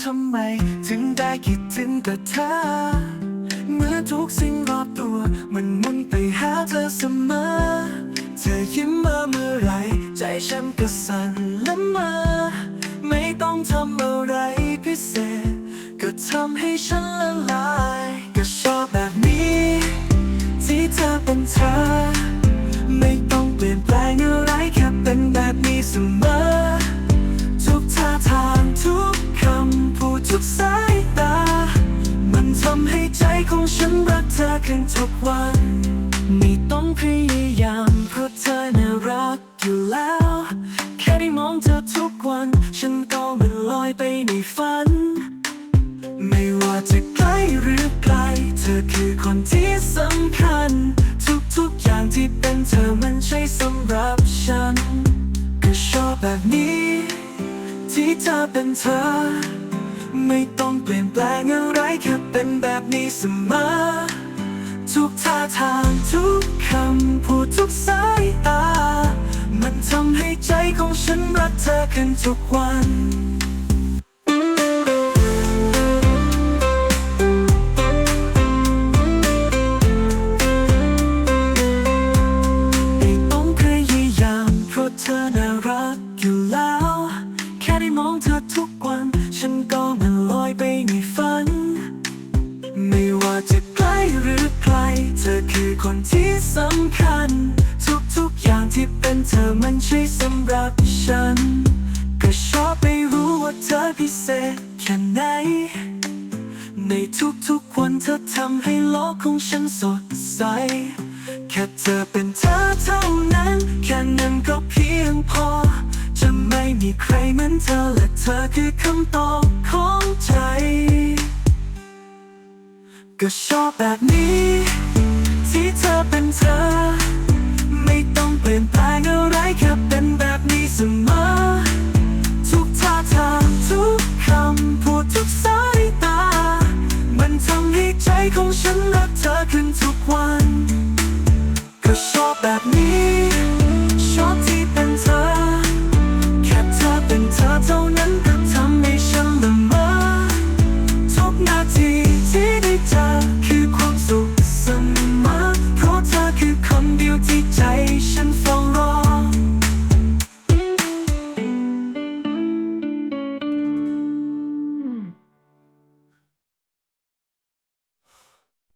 ทำไม ถึงได้คิดถึงแต่เธอ เมื่อทุกสิ่งรอบตัว มันมุนไปหาเธอเสมอ เธอยิ้มมาเมื่อไร ใจฉันก็สั่นละเมอไม่ต้องทำอะไรพิเศษ ก็ทำให้ฉันละลาย ฉันรักเธอขึ้นทุกวัน ไม่ต้องพยายามเพราะเธอน่ารักอยู่แล้ว แค่ได้มองเธอทุกวัน ฉันก็เหมันลอยไปในฝัน ไม่ว่าจะใกล้หรือไกล เธอคือคนที่สำคัญ ทุกๆอย่างที่เป็นเธอมันใช่สำหรับฉัน ก็ชอบแบบนี้ ที่เธอเป็นเธอ ไม่ต้องเปลี่ยนแปลงอะไรแค่เป็นแบบนี้เสมอ ทุกท่าทางทุกคำพูดทุกสายตา มันทำให้ใจของฉันรักเธอขึ้นทุกวันไม่ต้องพยายามเพราะเธอน่ารักอยู่แล้ว ฝัน ไม่ว่าจะใกล้หรือไกล เธอคือคนที่สำคัญ ทุกๆอย่างที่เป็นเธอมันใช่สำหรับฉัน ก็ชอบไปรู้ว่าเธอพิเศษแค่ไหน ในทุกๆวันเธอทำให้โลกของฉันสดใส แค่เธอเป็นเธอเท่านั้น มีใครเหมือนเธอและเธอคือคำตอบของใจ ก็ชอบแบบนี้ ที่เธอเป็นเธอ ไม่ต้องเปลี่ยนแปลงอะไรแค่เป็นแบบนี้เสมอ ทุกท่าทางทุกคำพูดทุกสายตา มันทำให้ใจของฉันรักเธอขึ้นทุกวัน ก็ชอบแบบนี้